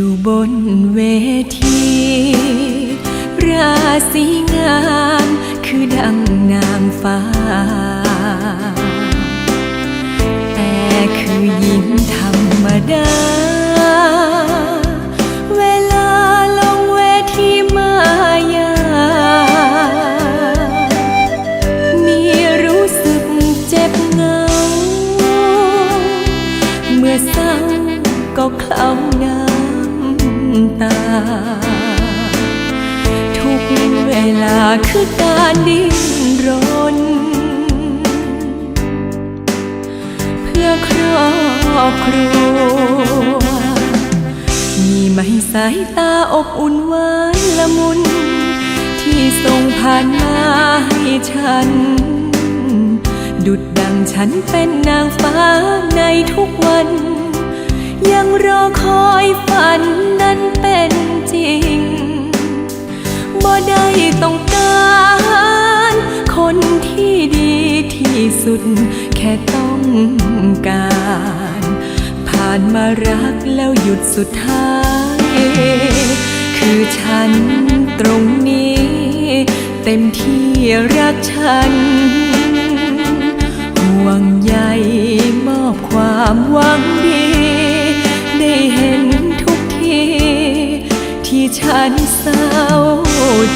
อยู่บนเวที ราศีงามคือดังนางฟ้า แต่คือยิ้มธรรมดา เวลาลงเวทีมายา มีรู้สึกเจ็บงา เมื่อเศร้าก็คล้าหนา ตา ทุกเวลาคือการดิ้นรน เพื่อครอบครัว มีไหมสายตาอบอุ่นหวานละมุน ที่ส่งผ่านมาให้ฉัน ดุดดังฉันเป็นนางฟ้าในทุกวัน ยังรอคอยฝันนั้นเป็นจริง บ่ได้ต้องการคนที่ดีที่สุด แค่ต้องการ ผ่านมารักแล้วหยุดสุดท้าย คือฉันตรงนี้ เต็มที่รักฉันห่วงใยมอบความหวังดี ฉันเศร้า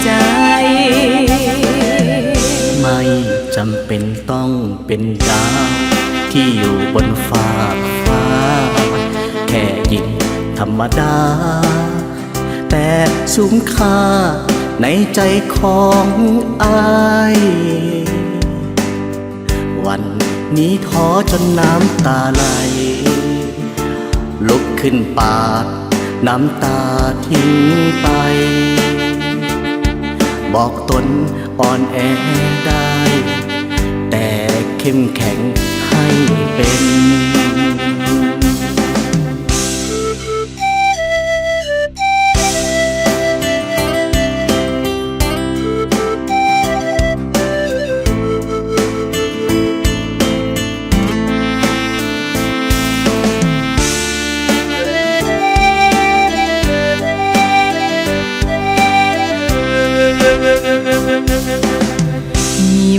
ใจ ไม่จำเป็นต้องเป็นดาว ที่อยู่บนฟากฟ้า แค่หญิงธรรมดา แต่สูงค่าในใจของอายวันนี้ท้อจนน้ำตาไหลลุกขึ้นปาด น้ำตาทิ้งไป บอกตนอ่อนแอได้ แต่เข้มแข็งให้เป็น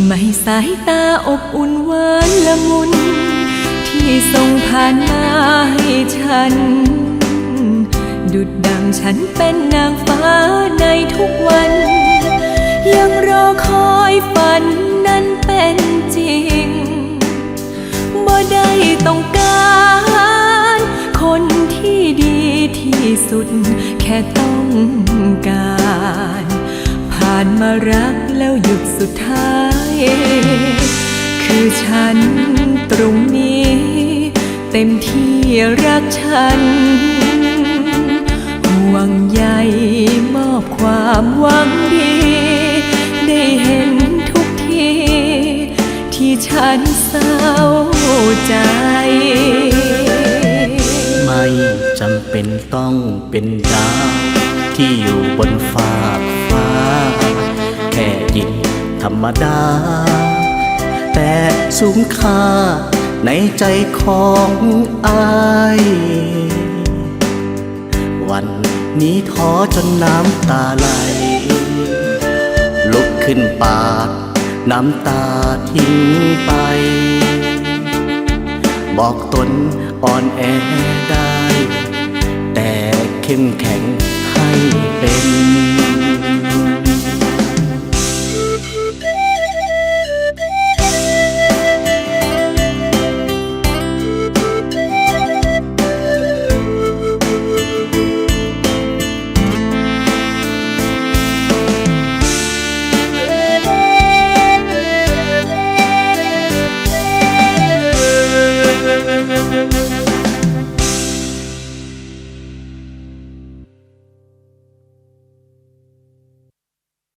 ไหมสายตาอบอุ่นหวานละมุน ที่ส่งผ่านมาให้ฉัน ดุดดังฉันเป็นนางฟ้าในทุกวัน ยังรอคอยฝันนั้นเป็นจริง บ่ได้ต้องการคนที่ดีที่สุด แค่ต้องการ ผ่านมารักแล้วหยุดสุดท้าย คือฉันตรงนี้ เต็มที่รักฉัน ห่วงใยมอบความหวังดี ได้เห็นทุกที ที่ฉันเศร้าใจ ไม่จำเป็นต้องเป็นดาวที่อยู่บนฟ้า ธรรมดา แต่สูงค่าในใจของอายวันนี้ท้อจนน้ำตาไหล ลุกขึ้นปาด น้ำตาทิ้งไป บอกตนอ่อนแอได้ แต่เข้มแข็งให้เป็น